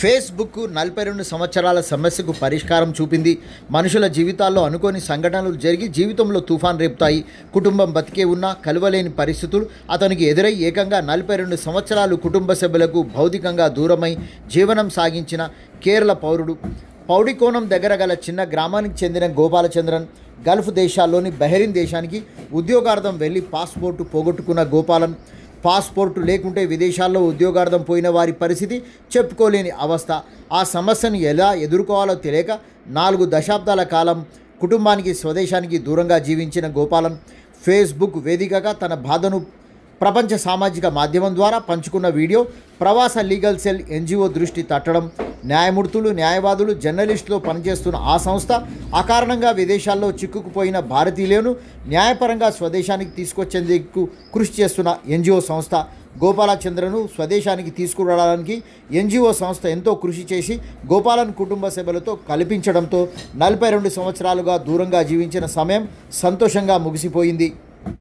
Facebook నలభై రెండు సంవత్సరాల సమస్యకు పరిష్కారం చూపింది. మనుషుల జీవితాల్లో అనుకోని సంఘటనలు జరిగి జీవితంలో తుఫాన్ రేపుతాయి. కుటుంబం బతికే ఉన్నా కలవలేని పరిస్థితులు అతనికి ఎదురై ఏకంగా నలభై రెండు సంవత్సరాలు కుటుంబ సభ్యులకు భౌతికంగా దూరమై జీవనం సాగించిన కేరళ పౌరుడు. పౌడికోణం దగ్గర గల చిన్న గ్రామానికి చెందిన గోపాలచంద్రన్ గల్ఫ్ దేశాల్లోని బహరీన్ దేశానికి ఉద్యోగార్థం వెళ్ళి పాస్పోర్టు పోగొట్టుకున్న గోపాలన్ పాస్పోర్టు లేకుంటే విదేశాల్లో ఉద్యోగార్థం పోయిన వారి పరిస్థితి చెప్పుకోలేని అవస్థ. ఆ సమస్యను ఎలా ఎదుర్కోవాలో తెలియక నాలుగు దశాబ్దాల కాలం కుటుంబానికి స్వదేశానికి దూరంగా జీవించిన గోపాలన్ ఫేస్బుక్ వేదికగా తన బాధను ప్రపంచ సామాజిక మాధ్యమం ద్వారా పంచుకున్న వీడియో ప్రవాస లీగల్ సెల్ ఎన్జిఓ దృష్టి తట్టడం. న్యాయమూర్తులు న్యాయవాదులు జర్నలిస్టులు పనిచేస్తున్న ఆ సంస్థ అకారణంగా విదేశాల్లో చిక్కుకుపోయిన భారతీయులను న్యాయపరంగా స్వదేశానికి తీసుకొచ్చేందుకు కృషి చేస్తున్న ఎన్జిఓ సంస్థ గోపాలచంద్రను స్వదేశానికి తీసుకురావడానికి ఎన్జిఓ సంస్థ ఎంతో కృషి చేసి గోపాలన్ కుటుంబ సభ్యులతో కల్పించడంతో నలభై రెండు సంవత్సరాలుగా దూరంగా జీవించిన సమయం సంతోషంగా ముగిసిపోయింది.